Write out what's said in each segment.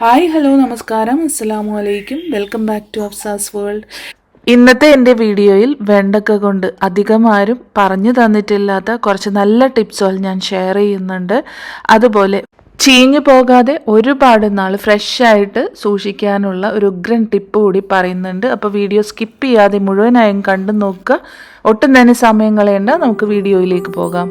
Hi hello നമസ്കാരം. അസ്സലാമു അലൈക്കും welcome back to Afsa's world. ഇന്നത്തെ എന്റെ വീഡിയോയിൽ വെണ്ടക്ക കൊണ്ട് അധികം ആരും പറഞ്ഞു തന്നിട്ടില്ലാത്ത കുറച്ച് നല്ല ടിപ്സുകൾ ഞാൻ ഷെയർ ചെയ്യുന്നുണ്ട്. അതുപോലെ ചീഞ്ഞു പോകാതെ ഒരുപാട് നാൾ ഫ്രഷ് ആയിട്ട് സൂക്ഷിക്കാനുള്ള ഒരു ഉഗ്രൻ ടിപ്പ് കൂടി പറയുന്നുണ്ട്. അപ്പോൾ വീഡിയോ സ്കിപ്പ് ചെയ്യാതെ മുഴുവനായും കണ്ടു നോക്കുക. ഒട്ടും തന്നെ സമയം കളയേണ്ട. നമുക്ക് വീഡിയോയിലേക്ക് പോകാം.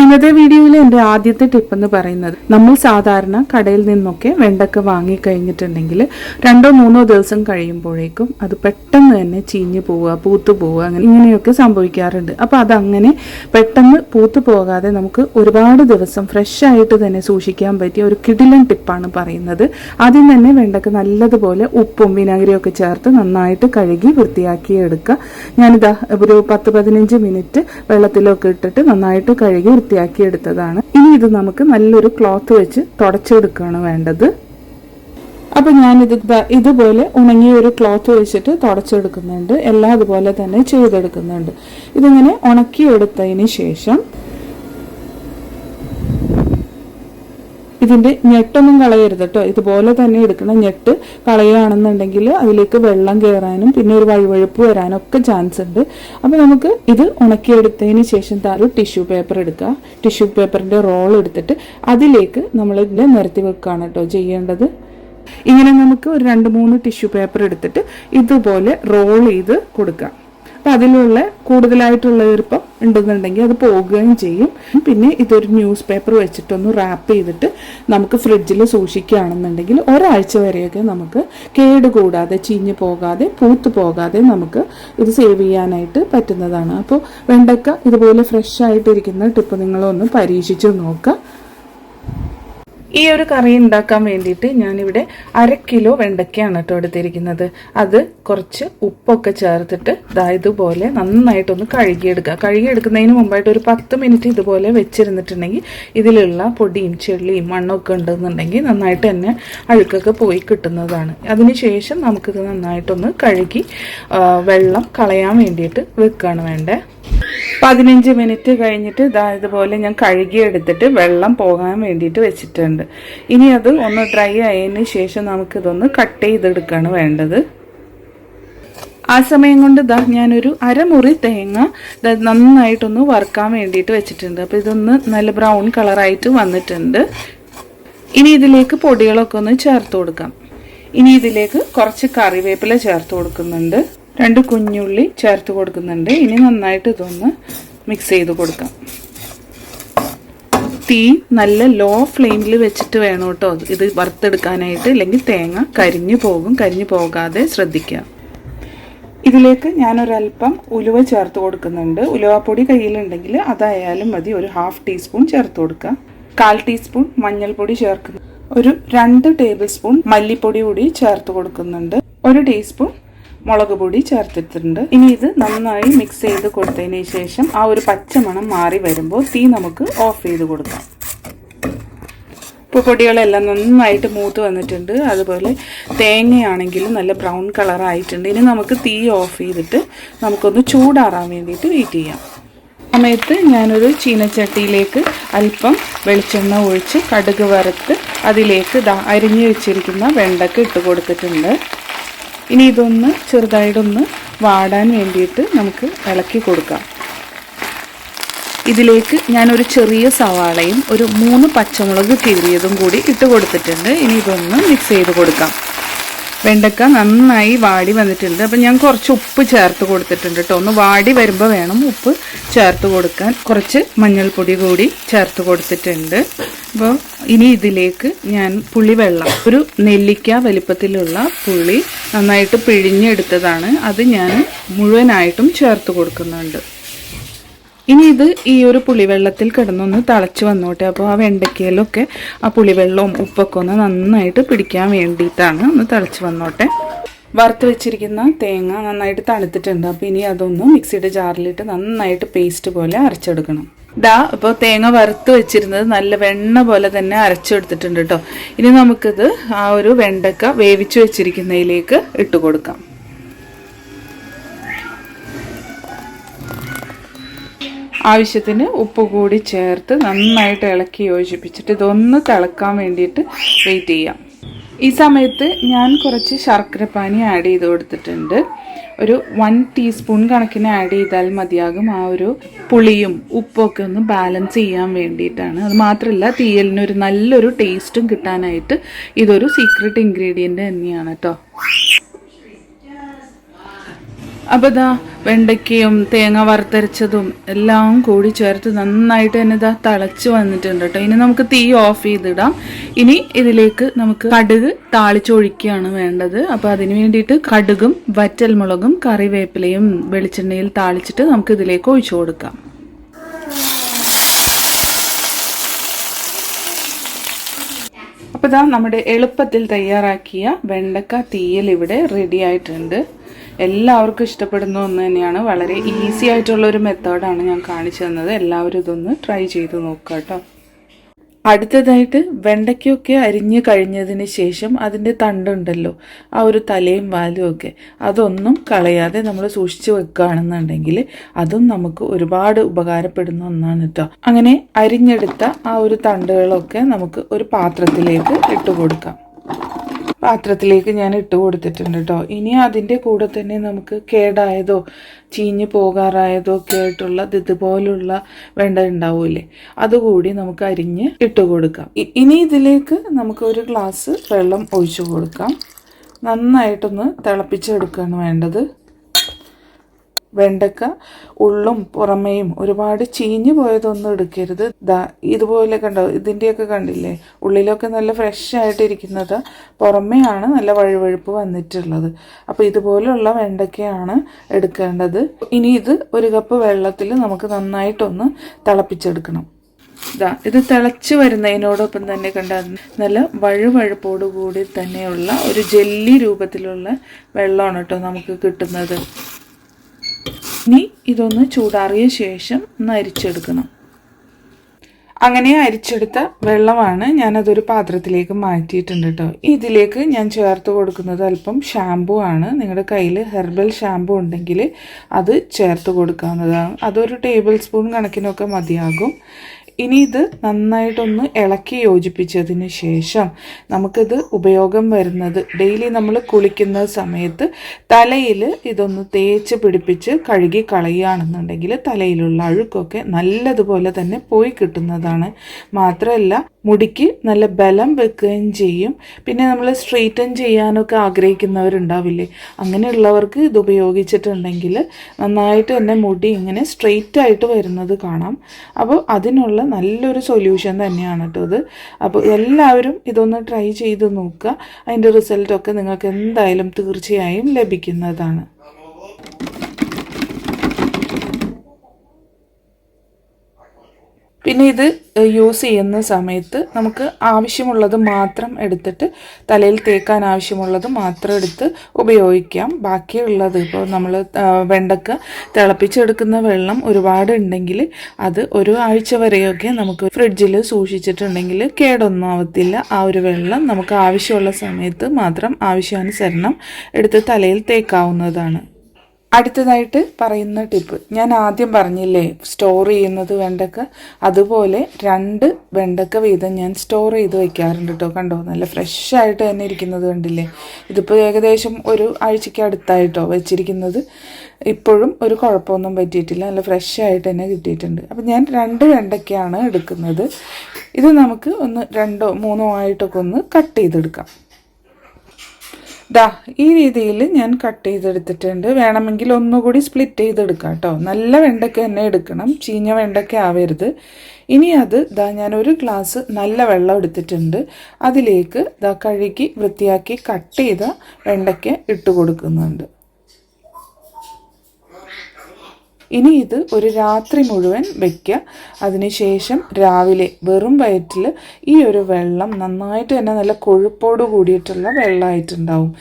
ഇന്നത്തെ വീഡിയോയിൽ എന്റെ ആദ്യത്തെ ടിപ്പ് എന്ന് പറയുന്നത് നമ്മൾ സാധാരണ കടയിൽ നിന്നൊക്കെ വെണ്ടക്ക വാങ്ങി കഴിഞ്ഞിട്ടുണ്ടെങ്കിൽ രണ്ടോ മൂന്നോ ദിവസം കഴിയുമ്പോഴേക്കും അത് പെട്ടെന്ന് തന്നെ ചീഞ്ഞു പോവുക പൂത്തു പോവുക അങ്ങനെ ഇങ്ങനെയൊക്കെ സംഭവിക്കാറുണ്ട്. അപ്പോൾ അതങ്ങനെ പെട്ടെന്ന് പൂത്തു പോകാതെ നമുക്ക് ഒരുപാട് ദിവസം ഫ്രഷ് ആയിട്ട് തന്നെ സൂക്ഷിക്കാൻ പറ്റിയ ഒരു കിടിലൻ ടിപ്പാണ് പറയുന്നത്. ആദ്യം തന്നെ വെണ്ടക്ക നല്ലതുപോലെ ഉപ്പും വിനാഗിരിയൊക്കെ ചേർത്ത് നന്നായിട്ട് കഴുകി വൃത്തിയാക്കി എടുക്കുക. ഞാനിതാ ഒരു പത്ത് പതിനഞ്ച് മിനിറ്റ് വെള്ളത്തിലൊക്കെ ഇട്ടിട്ട് നന്നായിട്ട് കഴുകി വൃത്തിയാക്കി എടുത്തതാണ് ഇനി ഇത് നമുക്ക് നല്ലൊരു ക്ലോത്ത് വെച്ച് തുടച്ചെടുക്കുകയാണ് വേണ്ടത്. അപ്പൊ ഞാനിത് ഇത് ഇതുപോലെ ഉണങ്ങിയ ഒരു ക്ലോത്ത് വെച്ചിട്ട് തുടച്ചെടുക്കുന്നുണ്ട്. എല്ലാം അതുപോലെ തന്നെ ചെയ്തെടുക്കുന്നുണ്ട്. ഇതിങ്ങനെ ഉണക്കിയെടുത്തതിന് ശേഷം ഇതിന്റെ ഞെട്ടൊന്നും കളയരുത് കേട്ടോ ഇതുപോലെ തന്നെ എടുക്കണം ഞെട്ട് കളയുകയാണെന്നുണ്ടെങ്കിൽ അതിലേക്ക് വെള്ളം കയറാനും പിന്നെ ഒരു വഴുവഴുപ്പ് വരാനും ഒക്കെ ചാൻസ് ഉണ്ട്. അപ്പോൾ നമുക്ക് ഇത് ഉണക്കിയെടുത്തതിന് ശേഷം താറു ടിഷ്യൂ പേപ്പർ എടുക്കുക. ടിഷ്യൂ പേപ്പറിന്റെ റോൾ എടുത്തിട്ട് അതിലേക്ക് നമ്മൾ ഇതിനെ നിരത്തി വെക്കുകയാണ് കേട്ടോ ചെയ്യേണ്ടത്. ഇങ്ങനെ നമുക്ക് ഒരു രണ്ട് മൂന്ന് ടിഷ്യൂ പേപ്പർ എടുത്തിട്ട് ഇതുപോലെ റോൾ ചെയ്ത് കൊടുക്കാം. അപ്പം അതിലുള്ള കൂടുതലായിട്ടുള്ള ഈർപ്പം ഉണ്ടെന്നുണ്ടെങ്കിൽ അത് പോകുകയും ചെയ്യും. പിന്നെ ഇതൊരു ന്യൂസ് പേപ്പർ വെച്ചിട്ടൊന്ന് റാപ്പ് ചെയ്തിട്ട് നമുക്ക് ഫ്രിഡ്ജിൽ സൂക്ഷിക്കുകയാണെന്നുണ്ടെങ്കിൽ ഒരാഴ്ച വരെയൊക്കെ നമുക്ക് കേടുകൂടാതെ ചീഞ്ഞു പോകാതെ പൂത്ത് പോകാതെ നമുക്ക് ഇത് സേവ് ചെയ്യാനായിട്ട് പറ്റുന്നതാണ്. അപ്പോൾ വെണ്ടക്ക ഇതുപോലെ ഫ്രഷ് ആയിട്ടിരിക്കുന്ന ടിപ്പ് നിങ്ങളൊന്ന് പരീക്ഷിച്ച് നോക്കുക. ഈ ഒരു കറി ഉണ്ടാക്കാൻ വേണ്ടിയിട്ട് ഞാനിവിടെ അര കിലോ വെണ്ടയ്ക്കയാണ് കേട്ടോ എടുത്തിരിക്കുന്നത്. അത് കുറച്ച് ഉപ്പൊക്കെ ചേർത്തിട്ട് ദാ ഇതുപോലെ നന്നായിട്ടൊന്ന് കഴുകിയെടുക്കുക. കഴുകിയെടുക്കുന്നതിന് മുമ്പായിട്ട് ഒരു പത്ത് മിനിറ്റ് ഇതുപോലെ വെച്ചിരുന്നിട്ടുണ്ടെങ്കിൽ ഇതിലുള്ള പൊടിയും ചെള്ളിയും മണ്ണൊക്കെ ഉണ്ടെന്നുണ്ടെങ്കിൽ നന്നായിട്ട് തന്നെ അഴുക്കൊക്കെ പോയി കിട്ടുന്നതാണ്. അതിനുശേഷം നമുക്കിത് നന്നായിട്ടൊന്ന് കഴുകി വെള്ളം കളയാൻ വേണ്ടിയിട്ട് വെക്കുകയാണ് വേണ്ടേ. പതിനഞ്ച് മിനിറ്റ് കഴിഞ്ഞിട്ട് ഇതാ ഇതുപോലെ ഞാൻ കഴുകിയെടുത്തിട്ട് വെള്ളം പോകാൻ വേണ്ടിയിട്ട് വെച്ചിട്ടുണ്ട്. ഇനി അത് ഒന്ന് ഡ്രൈ ആയതിന് ശേഷം നമുക്കിതൊന്ന് കട്ട് ചെയ്തെടുക്കുകയാണ് വേണ്ടത്. ആ സമയം കൊണ്ട് ഇതാ ഞാനൊരു അരമുറി തേങ്ങ നന്നായിട്ടൊന്ന് വറുക്കാൻ വേണ്ടിയിട്ട് വെച്ചിട്ടുണ്ട്. അപ്പോൾ ഇതൊന്ന് നല്ല ബ്രൗൺ കളറായിട്ട് വന്നിട്ടുണ്ട്. ഇനി ഇതിലേക്ക് പൊടികളൊക്കെ ഒന്ന് ചേർത്ത് കൊടുക്കാം. ഇനി ഇതിലേക്ക് കുറച്ച് കറിവേപ്പില ചേർത്ത് കൊടുക്കുന്നുണ്ട്. രണ്ട് കുഞ്ഞുള്ളി ചേർത്ത് കൊടുക്കുന്നുണ്ട്. ഇനി നന്നായിട്ട് ഇതൊന്ന് മിക്സ് ചെയ്ത് കൊടുക്കാം. തീ നല്ല ലോ ഫ്ലെയിമിൽ വെച്ചിട്ട് വേണം കേട്ടോ. ഇത് വറുത്തെടുക്കാനായിട്ട്. അല്ലെങ്കിൽ തേങ്ങ കരിഞ്ഞു പോകും. കരിഞ്ഞു പോകാതെ ശ്രദ്ധിക്കുക. ഇതിലേക്ക് ഞാനൊരല്പം ഉലുവ ചേർത്ത് കൊടുക്കുന്നുണ്ട്. ഉലുവപ്പൊടി കയ്യിലുണ്ടെങ്കിൽ അതായാലും മതി. ഒരു ഹാഫ് ടീസ്പൂൺ ചേർത്ത് കൊടുക്കുക. കാൽ ടീസ്പൂൺ മഞ്ഞൾപ്പൊടി ചേർക്കുന്നു. ഒരു രണ്ട് ടേബിൾ സ്പൂൺ മല്ലിപ്പൊടി കൂടി ചേർത്ത് കൊടുക്കുന്നുണ്ട്. ഒരു ടീസ്പൂൺ മുളക് പൊടി ചേർത്തിട്ടുണ്ട്. ഇനി ഇത് നന്നായി മിക്സ് ചെയ്ത് കൊടുത്തതിന് ശേഷം ആ ഒരു പച്ചമണം മാറി വരുമ്പോൾ തീ നമുക്ക് ഓഫ് ചെയ്ത് കൊടുക്കാം. ഉപ്പുപൊടികളെല്ലാം നന്നായിട്ട് മൂത്ത് വന്നിട്ടുണ്ട്. അതുപോലെ തേങ്ങയാണെങ്കിലും നല്ല ബ്രൗൺ കളർ ആയിട്ടുണ്ട്. ഇനി നമുക്ക് തീ ഓഫ് ചെയ്തിട്ട് നമുക്കൊന്ന് ചൂടാറാൻ വേണ്ടിയിട്ട് വെയിറ്റ് ചെയ്യാം. സമയത്ത് ഞാനൊരു ചീനച്ചട്ടിയിലേക്ക് അല്പം വെളിച്ചെണ്ണ ഒഴിച്ച് കടുക് വറുത്ത് അതിലേക്ക് അരിഞ്ഞു വെച്ചിരിക്കുന്ന വെണ്ടക്ക ഇട്ട് കൊടുത്തിട്ടുണ്ട്. ഇനി ഇതൊന്ന് ചെറുതായിട്ടൊന്ന് വാടാൻ വേണ്ടിയിട്ട് നമുക്ക് ഇളക്കി കൊടുക്കാം. ഇതിലേക്ക് ഞാനൊരു ചെറിയ സവാളയും ഒരു മൂന്ന് പച്ചമുളക് കീറിയതും കൂടി ഇട്ട് കൊടുത്തിട്ടുണ്ട്. ഇനി ഇതൊന്ന് മിക്സ് ചെയ്ത് കൊടുക്കാം. വെണ്ടക്ക നന്നായി വാടി വന്നിട്ടുണ്ട്. അപ്പം ഞാൻ കുറച്ച് ഉപ്പ് ചേർത്ത് കൊടുത്തിട്ടുണ്ട് കേട്ടോ. ഒന്ന് വാടി വരുമ്പോൾ വേണം ഉപ്പ് ചേർത്ത് കൊടുക്കാൻ. കുറച്ച് മഞ്ഞൾപ്പൊടി കൂടി ചേർത്ത് കൊടുത്തിട്ടുണ്ട്. അപ്പോൾ ഇനി ഇതിലേക്ക് ഞാൻ പുളിവെള്ളം ഒരു നെല്ലിക്ക വലിപ്പത്തിലുള്ള പുളി നന്നായിട്ട് പിഴിഞ്ഞെടുത്തതാണ്. അത് ഞാൻ മുഴുവനായിട്ടും ചേർത്ത് കൊടുക്കുന്നുണ്ട്. ഇനി ഇത് ഈ ഒരു പുളിവെള്ളത്തിൽ കിടന്നൊന്ന് തിളച്ച് വന്നോട്ടെ. അപ്പോൾ ആ വെണ്ടയ്ക്കയിലൊക്കെ ആ പുളിവെള്ളവും ഉപ്പൊക്കെ ഒന്ന് നന്നായിട്ട് പിടിക്കാൻ വേണ്ടിയിട്ടാണ് ഒന്ന് തിളച്ച് വന്നോട്ടെ. വറുത്ത് വെച്ചിരിക്കുന്ന തേങ്ങ നന്നായിട്ട് തണുത്തിട്ടുണ്ട്. അപ്പോൾ ഇനി അതൊന്ന് മിക്സിയുടെ ജാറിലിട്ട് നന്നായിട്ട് പേസ്റ്റ് പോലെ അരച്ചെടുക്കണം. ദാ ഇപ്പോൾ തേങ്ങ വറുത്ത് വെച്ചിരുന്നത് നല്ല വെണ്ണ പോലെ തന്നെ അരച്ചെടുത്തിട്ടുണ്ട് കേട്ടോ ഇനി നമുക്കിത് ആ ഒരു വെണ്ടക്ക വേവിച്ച് വെച്ചിരിക്കുന്നതിലേക്ക് ഇട്ട് കൊടുക്കാം. ആവശ്യത്തിന് ഉപ്പ് കൂടി ചേർത്ത് നന്നായിട്ട് ഇളക്കി യോജിപ്പിച്ചിട്ട് ഇതൊന്ന് തിളക്കാൻ വേണ്ടിയിട്ട് വെയിറ്റ് ചെയ്യാം. ഈ സമയത്ത് ഞാൻ കുറച്ച് ശർക്കരപ്പാനി ആഡ് ചെയ്ത് കൊടുത്തിട്ടുണ്ട്. ഒരു വൺ ടീസ്പൂൺ കണക്കിന് ആഡ് ചെയ്താൽ മതിയാകും. ആ ഒരു പുളിയും ഉപ്പൊക്കെ ഒന്ന് ബാലൻസ് ചെയ്യാൻ വേണ്ടിയിട്ടാണ്. അത് മാത്രമല്ല തീയലിനൊരു നല്ലൊരു ടേസ്റ്റും കിട്ടാനായിട്ട് ഇതൊരു സീക്രട്ട് ഇൻഗ്രീഡിയന്റ് തന്നെയാണ് കേട്ടോ അപ്പോൾ ഇതാ വെണ്ടയ്ക്കയും തേങ്ങ വറുത്തരച്ചതും എല്ലാം കൂടി ചേർത്ത് നന്നായിട്ട് തന്നെ ഇതാ തിളച്ച് വന്നിട്ടുണ്ട് കേട്ടോ. ഇനി നമുക്ക് തീ ഓഫ് ചെയ്തിടാം. ഇനി ഇതിലേക്ക് നമുക്ക് കടുക് താളിച്ചൊഴിക്കുകയാണ് വേണ്ടത്. അപ്പോൾ അതിന് വേണ്ടിയിട്ട് കടുകും വറ്റൽമുളകും കറിവേപ്പിലയും വെളിച്ചെണ്ണയിൽ താളിച്ചിട്ട് നമുക്ക് ഇതിലേക്ക് ഒഴിച്ചു കൊടുക്കാം. അപ്പോൾ ഇതാ നമ്മുടെ എളുപ്പത്തിൽ തയ്യാറാക്കിയ വെണ്ടക്ക തീയൽ ഇവിടെ റെഡി ആയിട്ടുണ്ട്. എല്ലാവർക്കും ഇഷ്ടപ്പെടുന്ന ഒന്ന് തന്നെയാണ്. വളരെ ഈസി ആയിട്ടുള്ള ഒരു മെത്തേഡാണ് ഞാൻ കാണിച്ചു തന്നത്. എല്ലാവരും ഇതൊന്ന് ട്രൈ ചെയ്ത് നോക്കുക കേട്ടോ. അടുത്തതായിട്ട് വെണ്ടയ്ക്കൊക്കെ അരിഞ്ഞു കഴിഞ്ഞതിന് ശേഷം അതിന്റെ തണ്ടുണ്ടല്ലോ ആ ഒരു തലയും വാലും ഒക്കെ അതൊന്നും കളയാതെ നമ്മൾ സൂക്ഷിച്ചു വെക്കുകയാണെന്നുണ്ടെങ്കിൽ അതും നമുക്ക് ഒരുപാട് ഉപകാരപ്പെടുന്ന ഒന്നാണ് കേട്ടോ. അങ്ങനെ അരിഞ്ഞെടുത്ത ആ ഒരു തണ്ടുകളൊക്കെ നമുക്ക് ഒരു പാത്രത്തിലേക്ക് ഇട്ട് കൊടുക്കാം. പാത്രത്തിലേക്ക് ഞാൻ ഇട്ട് കൊടുത്തിട്ടുണ്ട് കേട്ടോ ഇനി അതിന്റെ കൂടെ തന്നെ നമുക്ക് കേടായതോ ചീഞ്ഞ് പോകാറായതോ ഒക്കെ ആയിട്ടുള്ള ഇതുപോലുള്ള വെണ്ട ഉണ്ടാവൂലേ അതുകൂടി നമുക്ക് അരിഞ്ഞ് ഇട്ട് കൊടുക്കാം. ഇനി ഇതിലേക്ക് നമുക്ക് ഒരു ഗ്ലാസ് വെള്ളം ഒഴിച്ചു കൊടുക്കാം. നന്നായിട്ടൊന്ന് തിളപ്പിച്ചെടുക്കുകയാണ് വേണ്ടത്. വെണ്ടക്ക ഉള്ളും പുറമേയും ഒരുപാട് ചീഞ്ഞു പോയതൊന്നും എടുക്കരുത്. ദാ ഇതുപോലെ കണ്ടോ? ഇതിന്റെയൊക്കെ കണ്ടില്ലേ? ഉള്ളിലൊക്കെ നല്ല ഫ്രഷ് ആയിട്ടിരിക്കുന്നത്. പുറമേയാണ് നല്ല വഴുവഴുപ്പ് വന്നിട്ടുള്ളത്. അപ്പോൾ ഇതുപോലുള്ള വെണ്ടക്കയാണ് എടുക്കേണ്ടത്. ഇനി ഇത് ഒരു കപ്പ് വെള്ളത്തിൽ നമുക്ക് നന്നായിട്ടൊന്ന് തിളപ്പിച്ചെടുക്കണം. ഇതാ ഇത് തിളച്ച് വരുന്നതിനോടൊപ്പം തന്നെ കണ്ട? നല്ല വഴുവഴുപ്പോട് കൂടി തന്നെയുള്ള ഒരു ജെല്ലി രൂപത്തിലുള്ള വെള്ളമാണ് കേട്ടോ നമുക്ക് കിട്ടുന്നത്. ഇനി ഇതൊന്ന് ചൂടാറിയ ശേഷം ഒന്ന് അരിച്ചെടുക്കണം. അങ്ങനെ അരിച്ചെടുത്ത വെള്ളമാണ് ഞാനതൊരു പാത്രത്തിലേക്ക് മാറ്റിയിട്ടുണ്ട് കേട്ടോ. ഇതിലേക്ക് ഞാൻ ചേർത്ത് കൊടുക്കുന്നത് അല്പം ഷാമ്പു ആണ്. നിങ്ങളുടെ കയ്യിൽ ഹെർബൽ ഷാമ്പു ഉണ്ടെങ്കിൽ അത് ചേർത്ത് കൊടുക്കാവുന്നതാണ്. അതൊരു ടേബിൾ സ്പൂൺ കണക്കിനൊക്കെ മതിയാകും. ഇനി ഇത് നന്നായിട്ടൊന്ന് ഇളക്കി യോജിപ്പിച്ചതിന് ശേഷം നമുക്കിത് ഉപയോഗം വരുന്നത്. ഡെയിലി നമ്മൾ കുളിക്കുന്ന സമയത്ത് തലയിൽ ഇതൊന്ന് തേച്ച് പിടിപ്പിച്ച് കഴുകി കളയുകയാണെന്നുണ്ടെങ്കിൽ തലയിലുള്ള അഴുക്കൊക്കെ നല്ലതുപോലെ തന്നെ പോയി കിട്ടുന്നതാണ്. മാത്രമല്ല മുടിക്ക് നല്ല ബലം വെക്കുകയും ചെയ്യും. പിന്നെ നമ്മൾ സ്ട്രെയിറ്റൻ ചെയ്യാനൊക്കെ ആഗ്രഹിക്കുന്നവരുണ്ടാവില്ലേ? അങ്ങനെയുള്ളവർക്ക് ഇത് ഉപയോഗിച്ചിട്ടുണ്ടെങ്കിൽ നന്നായിട്ട് തന്നെ മുടി ഇങ്ങനെ സ്ട്രെയിറ്റ് ആയിട്ട് വരുന്നത് കാണാം. അപ്പോൾ അതിനുള്ള നല്ലൊരു സൊല്യൂഷൻ തന്നെയാണ് കേട്ടോ ഇത്. അപ്പോൾ എല്ലാവരും ഇതൊന്ന് ട്രൈ ചെയ്ത് നോക്കുക. അതിന്റെ റിസൾട്ടൊക്കെ നിങ്ങൾക്ക് എന്തായാലും തീർച്ചയായും ലഭിക്കുന്നതാണ്. പിന്നെ ഇത് യൂസ് ചെയ്യുന്ന സമയത്ത് നമുക്ക് ആവശ്യമുള്ളത് മാത്രം എടുത്തിട്ട് തലയിൽ തേക്കാൻ ആവശ്യമുള്ളത് മാത്രം എടുത്ത് ഉപയോഗിക്കാം. ബാക്കിയുള്ളത് ഇപ്പോൾ നമ്മൾ വെണ്ടക്ക തിളപ്പിച്ചെടുക്കുന്ന വെള്ളം ഒരുപാട് ഉണ്ടെങ്കിൽ അത് ഒരു ആഴ്ച വരെയൊക്കെ നമുക്ക് ഫ്രിഡ്ജിൽ സൂക്ഷിച്ചിട്ടുണ്ടെങ്കിൽ കേടൊന്നും ആവത്തില്ല ആ ഒരു വെള്ളം നമുക്ക് ആവശ്യമുള്ള സമയത്ത് മാത്രം ആവശ്യാനുസരണം എടുത്ത് തലയിൽ തേക്കാവുന്നതാണ്. അടുത്തതായിട്ട് പറയുന്ന ടിപ്പ് ഞാൻ ആദ്യം പറഞ്ഞില്ലേ സ്റ്റോർ ചെയ്യുന്നത് വെണ്ടക്ക. അതുപോലെ രണ്ട് വെണ്ടക്ക വീതം ഞാൻ സ്റ്റോർ ചെയ്ത് വെക്കാറുണ്ട് കേട്ടോ കണ്ടോ? നല്ല ഫ്രഷ് ആയിട്ട് തന്നെ ഇരിക്കുന്നത് കണ്ടില്ലേ? ഇതിപ്പോൾ ഏകദേശം ഒരു ആഴ്ചയ്ക്ക് അടുത്തായിട്ടോ വെച്ചിരിക്കുന്നത്. ഇപ്പോഴും ഒരു കുഴപ്പമൊന്നും പറ്റിയിട്ടില്ല. നല്ല ഫ്രഷ് ആയിട്ട് തന്നെ കിട്ടിയിട്ടുണ്ട്. അപ്പം ഞാൻ രണ്ട് വെണ്ടക്കയാണ് എടുക്കുന്നത്. ഇത് നമുക്ക് ഒന്ന് രണ്ടോ മൂന്നോ ആയിട്ടൊക്കെ ഒന്ന് കട്ട് ചെയ്തെടുക്കാം. ദാ ഈ രീതിയിൽ ഞാൻ കട്ട് ചെയ്തെടുത്തിട്ടുണ്ട്. വേണമെങ്കിൽ ഒന്നുകൂടി സ്പ്ലിറ്റ് ചെയ്തെടുക്കാം കേട്ടോ നല്ല വെണ്ടയ്ക്ക തന്നെ എടുക്കണം. ചീഞ്ഞ വെണ്ടയ്ക്ക ആവരുത്. ഇനി അത് ദാ ഞാനൊരു ഗ്ലാസ് നല്ല വെള്ളം എടുത്തിട്ടുണ്ട്. അതിലേക്ക് ദാ കഴുകി വൃത്തിയാക്കി കട്ട് ചെയ്ത വെണ്ടയ്ക്ക ഇട്ട് കൊടുക്കുന്നുണ്ട്. ഇനി ഇത് ഒരു രാത്രി മുഴുവൻ വെക്കുക അതിനുശേഷം രാവിലെ വെറും വയറ്റിൽ ഈ ഒരു വെള്ളം നന്നായിട്ട് തന്നെ നല്ല കൊഴുപ്പോട് കൂടിയിട്ടുള്ള വെള്ളമായിട്ടുണ്ടാവും.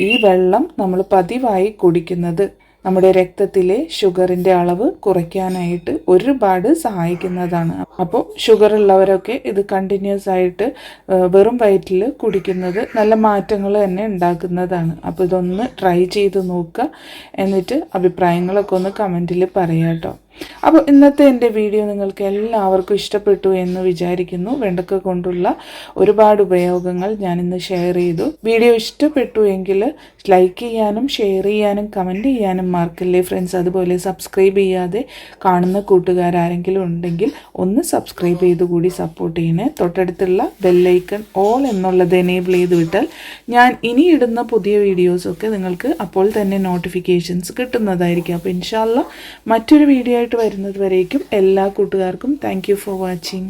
ഈ വെള്ളം നമ്മൾ പതിവായി കുടിക്കുന്നത്. നമ്മുടെ രക്തത്തിലെ ഷുഗറിന്റെ അളവ് കുറയ്ക്കാനായിട്ട് ഒരുപാട് സഹായിക്കുന്നതാണ്. അപ്പോൾ ഷുഗർ ഉള്ളവരൊക്കെ ഇത് കണ്ടിന്യൂസ് ആയിട്ട് വെറും വയറ്റിൽ കുടിക്കുന്നത് നല്ല മാറ്റങ്ങൾ തന്നെ ഉണ്ടാക്കുന്നതാണ്. അപ്പോൾ ഇതൊന്ന് ട്രൈ ചെയ്ത് നോക്കുക. എന്നിട്ട് അഭിപ്രായങ്ങളൊക്കെ ഒന്ന് കമന്റിൽ പറയാം കേട്ടോ അപ്പോൾ ഇന്നത്തെ എന്റെ വീഡിയോ നിങ്ങൾക്ക് എല്ലാവർക്കും ഇഷ്ടപ്പെട്ടു എന്ന് വിചാരിക്കുന്നു. വെണ്ടക്ക കൊണ്ടുള്ള ഒരുപാട് ഉപയോഗങ്ങൾ ഞാൻ ഇന്ന് ഷെയർ ചെയ്തു. വീഡിയോ ഇഷ്ടപ്പെട്ടു എങ്കിൽ ലൈക്ക് ചെയ്യാനും ഷെയർ ചെയ്യാനും കമന്റ് ചെയ്യാനും മാർക്കല്ലേ ഫ്രണ്ട്സ് അതുപോലെ സബ്സ്ക്രൈബ് ചെയ്യാതെ കാണുന്ന കൂട്ടുകാരാരെങ്കിലും ഉണ്ടെങ്കിൽ ഒന്ന് സബ്സ്ക്രൈബ് ചെയ്ത് കൂടി സപ്പോർട്ട് ചെയ്യണേ. തൊട്ടടുത്തുള്ള ബെല്ലൈക്കൺ ഓൾ എന്നുള്ളത് എനേബിൾ ചെയ്ത് വിട്ടാൽ ഞാൻ ഇനി ഇടുന്ന പുതിയ വീഡിയോസൊക്കെ നിങ്ങൾക്ക് അപ്പോൾ തന്നെ നോട്ടിഫിക്കേഷൻസ് കിട്ടുന്നതായിരിക്കും. അപ്പോൾ ഇൻഷാല്ല മറ്റൊരു വീഡിയോ ആയിട്ട് വരുന്നത് വരേക്കും എല്ലാ കൂട്ടുകാർക്കും താങ്ക് ഫോർ വാച്ചിങ്